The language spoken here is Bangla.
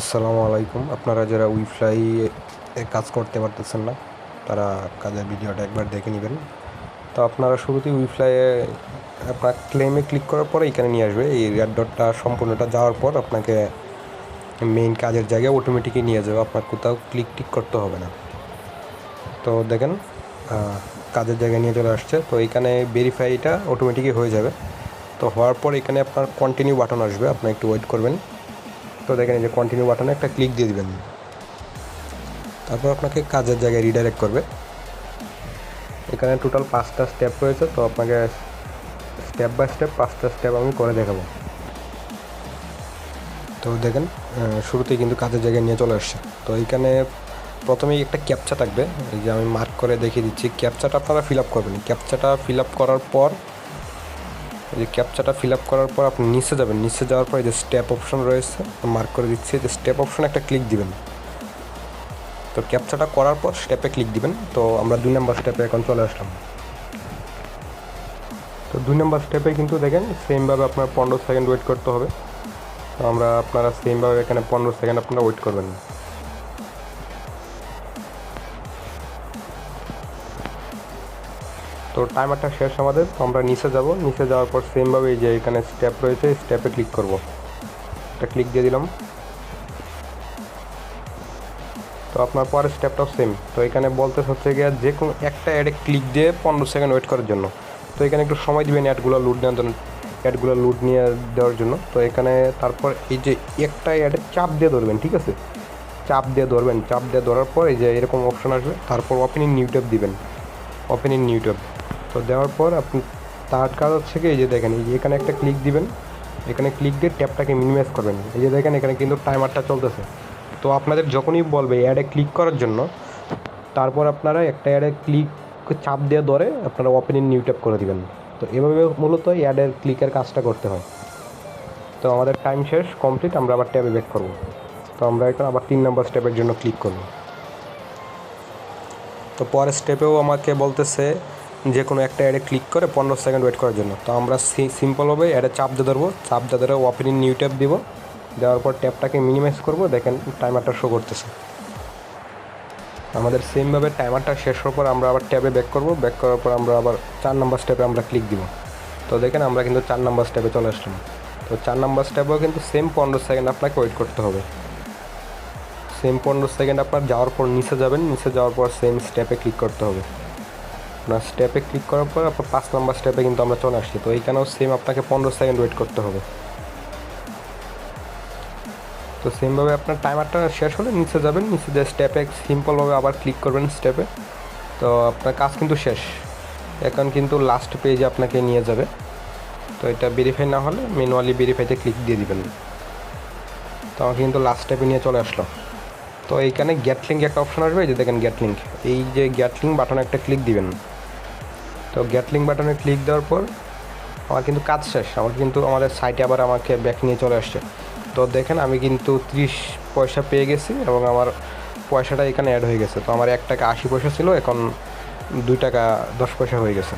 আসসালামু আলাইকুম। আপনারা যারা উইফ্লাই কাজ করতে পারতেছেন না, তারা কাজের ভিডিওটা একবার দেখে নেবেন। তো আপনারা শুরুতেই উইফ্লাইয়ে আপনার ক্লেমে ক্লিক করার পরে এখানে নিয়ে আসবে। এই রেড ডটটা সম্পূর্ণটা যাওয়ার পর আপনাকে মেইন কাজের জায়গায় অটোমেটিকই নিয়ে যাবে। আপনার কোথাও ক্লিক টিক করতে হবে না। তো দেখেন কাজের জায়গায় নিয়ে চলে আসছে। তো এখানে ভেরিফাইটা অটোমেটিকই হয়ে যাবে। তো হওয়ার পর এখানে আপনার কন্টিনিউ বাটন আসবে। আপনি একটু ওয়েট করবেন। তো দেখেন এই যে কন্টিনিউ বাটনে একটা ক্লিক দিয়ে দিবেন। তারপর আপনাকে কাজের জায়গায় রিডাইরেক্ট করবে। এখানে টোটাল পাঁচটা স্টেপ রয়েছে, তো আপনাকে স্টেপ বাই স্টেপ পাঁচটা স্টেপ আমি করে দেখাবো। তো দেখেন শুরুতেই কিন্তু কাজের জায়গায় নিয়ে চলে আসছে। তো এইখানে প্রথমেই একটা ক্যাপচা থাকবে। এই যে আমি মার্ক করে দেখিয়ে দিচ্ছি। ক্যাপচাটা আপনারা ফিল আপ করবেন। ক্যাপচাটা ফিল আপ করার পর এই যে ক্যাপচাটা ফিল আপ করার পর আপনি নিচে যাবেন। নিচে যাওয়ার পর এই যে স্টেপ অপশন রয়েছে মার্ক করে দিচ্ছি যে স্টেপ অপশন একটা ক্লিক দিবেন। তো ক্যাপচাটা করার পর স্টেপে ক্লিক দিবেন। তো আমরা দুই নম্বর স্টেপে এখন চলে আসলাম। তো দুই নম্বর স্টেপে কিন্তু দেখেন সেমভাবে আপনার পনেরো সেকেন্ড ওয়েট করতে হবে। তো আমরা আপনারা সেমভাবে এখানে পনেরো সেকেন্ড আপনারা ওয়েট করবেন। তো টাইমারটা শেষ আমাদের, তো আমরা নিচে যাব। নিচে যাওয়ার পর সেমভাবে এই যে এখানে স্টেপ রয়েছে স্টেপে ক্লিক করব। একটা ক্লিক দিয়ে দিলাম। তো আপনার পরের স্টেপটাও সেম তো এখানে বলতে হচ্ছে গিয়ে যে কোনো একটা অ্যাডে ক্লিক দিয়ে পনেরো সেকেন্ড ওয়েট করার জন্য। তো এখানে একটু সময় দিবেন অ্যাডগুলো লুট নেওয়ার জন্য অ্যাডগুলো লুট নিয়ে দেওয়ার জন্য। তো এখানে তারপর এই যে একটা অ্যাডে চাপ দিয়ে ধরবেন, ঠিক আছে? চাপ দিয়ে ধরবেন, চাপ দিয়ে ধরার পর এই যে এরকম অপশন আসবে। তারপর ওপেন ইন নিউ ট্যাব দিবেন। ওপেন ইন নিউ ট্যাব তো দেওয়ার পর আপনি তার কাজ হচ্ছে কি, এই যে দেখেন, এই যে এখানে একটা ক্লিক দিবেন, এখানে ক্লিক দিয়ে ট্যাপটাকে মিনিমাইজ করবেন। এই যে দেখেন, এখানে কিন্তু টাইমারটা চলতেছে। তো আপনাদের যখনই বলবে অ্যাডে ক্লিক করার জন্য, তারপর আপনারা একটা অ্যাডে ক্লিক চাপ দিয়ে ধরে আপনারা ওপেন ইন নিউ ট্যাপ করে দিবেন। তো এভাবে মূলত অ্যাডের ক্লিকের কাজটা করতে হয়। তো আমাদের টাইম শেষ কমপ্লিট আমরা আবার ট্যাবে ব্যাক করব। তো আমরা এখন আবার তিন নম্বর স্টেপের জন্য ক্লিক করব। তো পরের স্টেপেও আমাকে বলতেছে যে কোনো একটা অ্যাডে ক্লিক করে পনেরো সেকেন্ড ওয়েট করার জন্য। তো আমরা সিম্পলভাবে অ্যাডে চাপ দিয়ে ধরবো। চাপ দিয়ে ধরে ওপেন ইন নিউ ট্যাব দিব। দেওয়ার পর ট্যাবটাকে মিনিমাইজ করব। দেখেন টাইমারটা শো করতেছে। আমাদের সেমভাবে টাইমারটা শেষ হওয়ার পর আমরা আবার ট্যাবে ব্যাক করব। ব্যাক করার পর আমরা আবার চার নম্বর স্টেপে আমরা ক্লিক দিব। তো দেখেন আমরা কিন্তু চার নম্বর স্টেপে চলে আসলাম। তো চার নম্বর স্টেপেও কিন্তু সেম পনেরো সেকেন্ড আপনাকে ওয়েট করতে হবে। সেম পনেরো সেকেন্ড আপনার যাওয়ার পর নিচে যাবেন। নিচে যাওয়ার পর সেম স্টেপে ক্লিক করতে হবে। আপনার স্টেপে ক্লিক করার পর আপনার পাঁচ নম্বর স্টেপে কিন্তু আমরা চলে আসছি। তো এইখানেও সেম আপনাকে পনেরো সেকেন্ড ওয়েট করতে হবে। তো সেমভাবে আপনার টাইমারটা শেষ হলে নিচে যাবেন, নিচে যে স্টেপে সিম্পলভাবে আবার ক্লিক করবেন স্টেপে তো আপনার কাজ কিন্তু শেষ। এখন কিন্তু লাস্ট পেজে আপনাকে নিয়ে যাবে। তো এটা ভেরিফাই না হলে ম্যানুয়ালি ভেরিফাইতে ক্লিক দিয়ে দিবেন। তো আমাকে কিন্তু লাস্ট স্টেপে নিয়ে চলে আসলো। তো এইখানে গ্যাট লিঙ্ক একটা অপশন আসবে, এই যে দেখেন গ্যাট লিঙ্ক এই যে গ্যাট লিঙ্ক বাটনে একটা ক্লিক দিবেন। তো গ্যাটলিং বাটনে ক্লিক দেওয়ার পর আমার কিন্তু কাজ শেষ। আমার কিন্তু আমাদের সাইটে আবার আমাকে ব্যাক নিয়ে চলে আসছে। তো দেখেন আমি কিন্তু ত্রিশ পয়সা পেয়ে গেছি এবং আমার পয়সাটা এখানে অ্যাড হয়ে গেছে। তো আমার এক টাকা আশি পয়সা ছিল, এখন দুই টাকা দশ পয়সা হয়ে গেছে।